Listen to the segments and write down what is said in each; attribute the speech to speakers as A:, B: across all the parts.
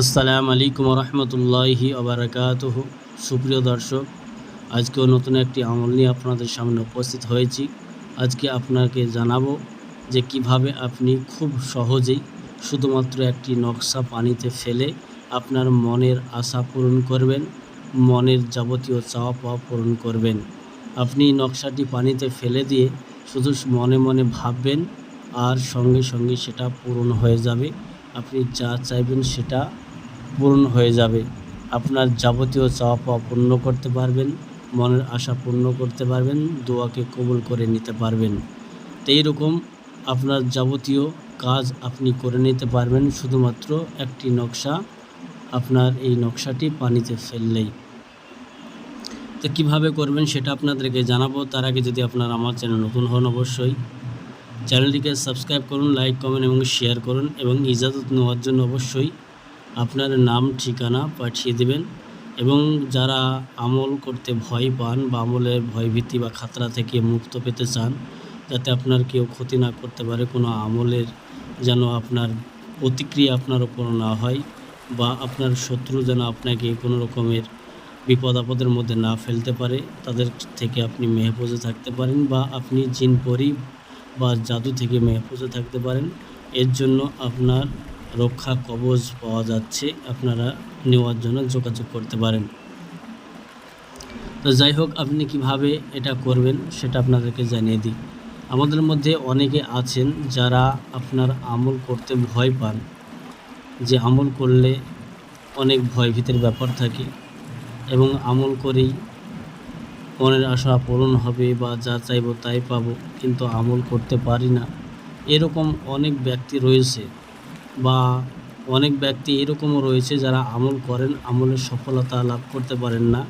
A: আসসালামু আলাইকুম রহমতুল্লাহি আবরাকাতহ সুপ্রিয় দর্শক, আজকেও নতুন একটি আমল নিয়ে আপনাদের সামনে উপস্থিত হয়েছি। আজকে আপনাকে জানাব যে কীভাবে আপনি খুব সহজেই শুধুমাত্র একটি নকশা পানিতে ফেলে আপনার মনের আশা পূরণ করবেন, মনের যাবতীয় চাওয়া পাওয়া পূরণ করবেন। আপনি নকশাটি পানিতে ফেলে দিয়ে শুধু মনে মনে ভাববেন, আর সঙ্গে সঙ্গে সেটা পূরণ হয়ে যাবে। আপনি যা চাইবেন সেটা পূরণ হয়ে যাবে। আপনার যাবতীয় চাওয়া পাওয়া পূর্ণ করতে পারবেন, মনের আশা পূর্ণ করতে পারবেন, দোয়াকে কবুল করে নিতে পারবেন। তো এইরকম আপনার যাবতীয় কাজ আপনি করে নিতে পারবেন, শুধুমাত্র একটি নকশা, আপনার এই নকশাটি পানিতে ফেললেই। তো কীভাবে করবেন সেটা আপনাদেরকে জানাব, তার আগে যদি আপনার আমার চ্যানেল নতুন হন অবশ্যই, চ্যানেলটিকে সাবস্ক্রাইব করুন, লাইক, কমেন্ট এবং শেয়ার করুন এবং ইজাজত নেওয়ার জন্য অবশ্যই আপনার নাম, ঠিকানা পাঠিয়ে দেবেন এবং যারা আমল করতে ভয় পান বা আমলের ভয়ভীতি বা খাতরা থেকে মুক্ত পেতে চান, যাতে আপনার কেউ ক্ষতি না করতে পারে, কোনো আমলের যেন আপনার প্রতিক্রিয়া আপনার ওপর না হয় বা আপনার শত্রু যেন আপনাকে কোনো রকমের বিপদ আপদের মধ্যে না ফেলতে পারে, তাদের থেকে আপনি মেহফুজে থাকতে পারেন বা আপনি জিন পরি বা জাদু থেকে মেহফুজে থাকতে পারেন। এর জন্য আপনার রক্ষা কবচ পাওয়া যাচ্ছে, আপনারা নেওয়ার জন্য যোগাযোগ করতে পারেন। তো যাই হোক, আপনি কীভাবে এটা করবেন সেটা আপনাদেরকে জানিয়ে দিই। আমাদের মধ্যে অনেকে আছেন যারা আপনার আমল করতে ভয় পান, যে আমল করলে অনেক ভয়ভীতির ব্যাপার থাকে এবং আমল করেই মনের আশা পূরণ হবে বা যা চাইব তাই পাবো, কিন্তু আমল করতে পারি না। এরকম অনেক ব্যক্তি রয়েছে বা অনেক ব্যক্তি এরকমও রয়েছে যারা আমল করেন, আমলের সফলতা লাভ করতে পারেন না।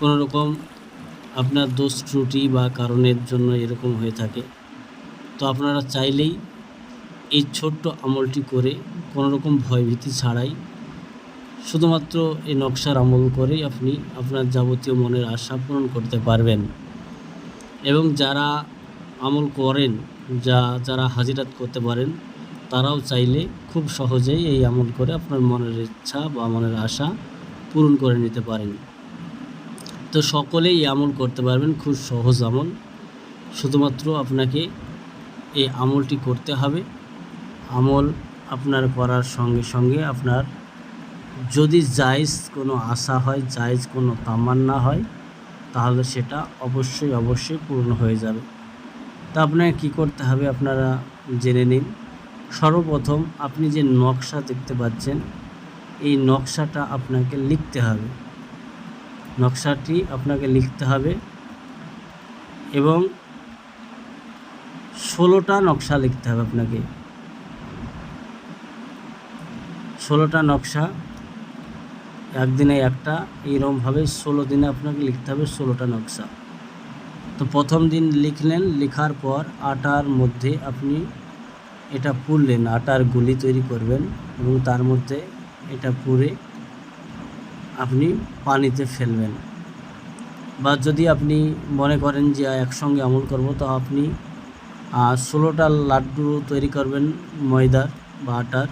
A: কোনো রকম আপনার দোষ ত্রুটি বা কারণের জন্য এরকম হয়ে থাকে। তো আপনারা চাইলেই এই ছোট্ট আমলটি করে কোনো রকম ভয়ভীতি ছাড়াই শুধুমাত্র এই নকশার আমল করেই আপনি আপনার যাবতীয় মনের আশা পূরণ করতে পারবেন। এবং যারা আমল করেন, যা, যারা হাজিরাত করতে পারেন তারাও চাইলে খুব সহজেই এই আমল করে আপনার মনের ইচ্ছা বা মনের আশা পূরণ করে নিতে পারেন। তো সকলেই এই আমল করতে পারবেন, খুব সহজ আমল। শুধুমাত্র আপনাকে এই আমলটি করতে হবে। আমল আপনার করার সঙ্গে সঙ্গে আপনার যদি জায়জ কোনো আশা হয়, জায়জ কোনো তামান্না হয়, তাহলে সেটা অবশ্যই অবশ্যই পূর্ণ হয়ে যাবে। তা আপনাকে কী করতে হবে আপনারা জেনে নিন। সর্বপ্রথম আপনি যে নকশা দেখতে পাচ্ছেন, এই নকশাটা আপনাকে লিখতে হবে। নকশাটি আপনাকে লিখতে হবে এবং ষোলোটা নকশা লিখতে হবে আপনাকে। ষোলোটা নকশা, একদিনে একটা, এইরকমভাবে ষোলো দিনে আপনাকে লিখতে হবে ষোলোটা নকশা। তো প্রথম দিন লিখলেন, লেখার পর আটার মধ্যে আপনি এটা পুরলেন আটার গুলি তৈরি করবেন এবং তার মধ্যে এটা পুরে আপনি পানিতে ফেলবেন। বা যদি আপনি মনে করেন যে একসঙ্গে আমল করব, তো আপনি ষোলোটা লাড্ডু তৈরি করবেন, ময়দার বা আটার,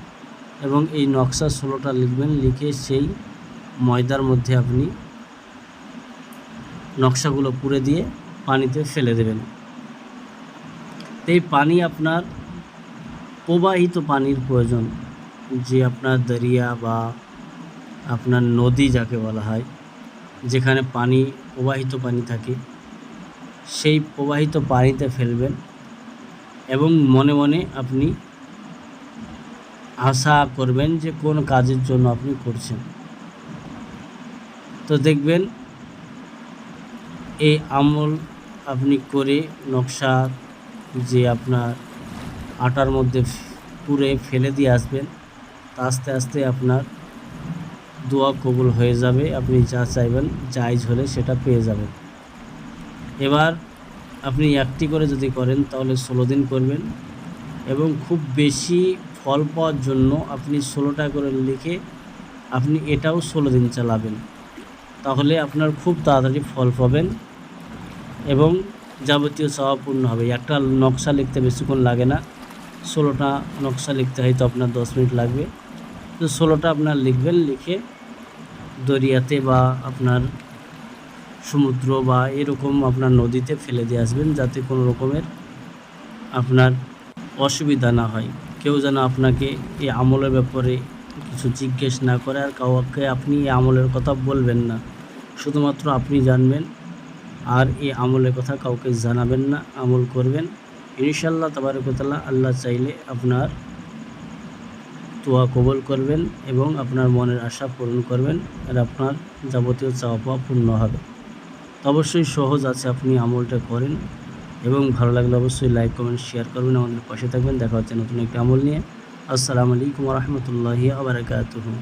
A: এবং এই নকশা ষোলোটা লিখবেন, লিখে সেই ময়দার মধ্যে আপনি নকশাগুলো পুড়ে দিয়ে পানিতে ফেলে দেবেন। এই পানি আপনার প্রবাহিত পানির প্রয়োজন, যে আপনার দরিয়া বা আপনার নদী যাকে বলা হয়, যেখানে পানি, প্রবাহিত পানি থাকে, সেই প্রবাহিত পানিতে ফেলবেন এবং মনে মনে আপনি আশা করবেন যে কোন কাজের জন্য আপনি করছেন। তো দেখবেন, এই আমল আপনি করে নকশা যে আপনার আটার মধ্যে পুরে ফেলে দিয়ে আসবেন। আস্তে আস্তে আপনার দোয়া কবুল হয়ে যাবে। আপনি যা চাইবেন জায়জ হলে সেটা পেয়ে যাবেন। এবার আপনি একটি করে যদি করেন, তাহলে ষোলো দিন করবেন এবং খুব বেশি ফল পাওয়ার জন্য আপনি ষোলোটা করে লিখে আপনি এটাও ষোলো দিন চালাবেন। তাহলে আপনার খুব তাড়াতাড়ি ফল পাবেন এবং যাবতীয় চাওয়া পূর্ণ হবে। একটা নকশা লিখতে বেশিক্ষণ লাগে না। ষোলোটা নকশা লিখতে হয়তো আপনার দশ মিনিট লাগবে। তো ষোলোটা আপনার লিখবেন, লিখে দরিয়াতে বা আপনার সমুদ্র বা এরকম আপনার নদীতে ফেলে দিয়ে আসবেন, যাতে কোনো রকমের আপনার অসুবিধা না হয়। কেউ যেন আপনাকে এই আমলের ব্যাপারে কিছু জিজ্ঞেস না করে, আর কাউকে আপনি এই আমলের কথা বলবেন না। শুধুমাত্র আপনি জানবেন, আর এই আমলের কথা কাউকে জানাবেন না, আমল করবেন। ইনশাল্লাহ তাবারকতাল্লাহ আল্লাহ চাইলে আপনার তোয়া কবল করবেন এবং আপনার মনের আশা পূরণ করবেন আর আপনার যাবতীয় চাওয়া পাওয়া পূর্ণ হবে। অবশ্যই সহজ আছে আপনি আমলটা করেন এবং ভালো লাগলে অবশ্যই লাইক, কমেন্ট, শেয়ার করবেন, আমাদের পাশে থাকবেন। দেখা হচ্ছে নতুন একটি আমল নিয়ে। আসসালামু আলাইকুম রহমতুল্লাহি আবরকাতুহু